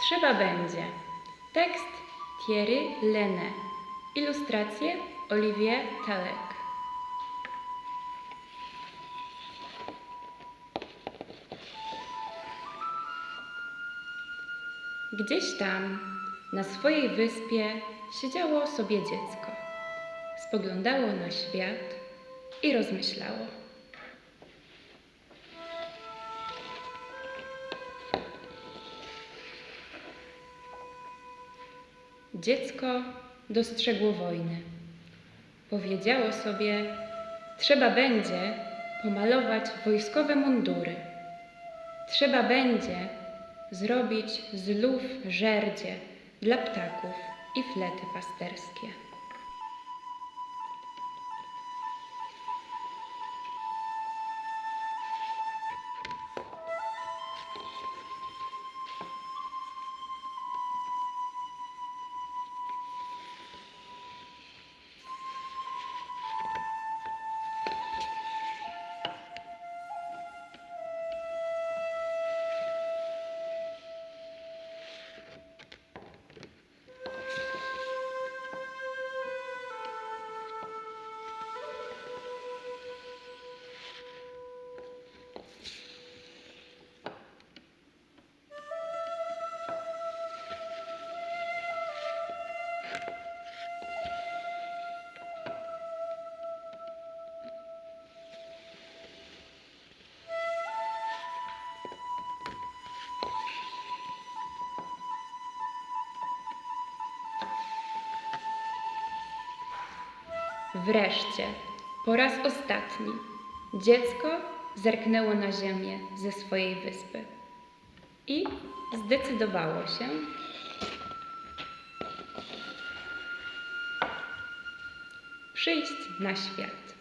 Trzeba będzie. Tekst Thierry Lene. Ilustracje Olivier Talek. Gdzieś tam, na swojej wyspie, siedziało sobie dziecko. Spoglądało na świat i rozmyślało. Dziecko dostrzegło wojnę. Powiedziało sobie: Trzeba będzie pomalować wojskowe mundury. Trzeba będzie zrobić z lów żerdzie dla ptaków i flety pasterskie. Wreszcie, po raz ostatni, dziecko zerknęło na ziemię ze swojej wyspy i zdecydowało się przyjść na świat.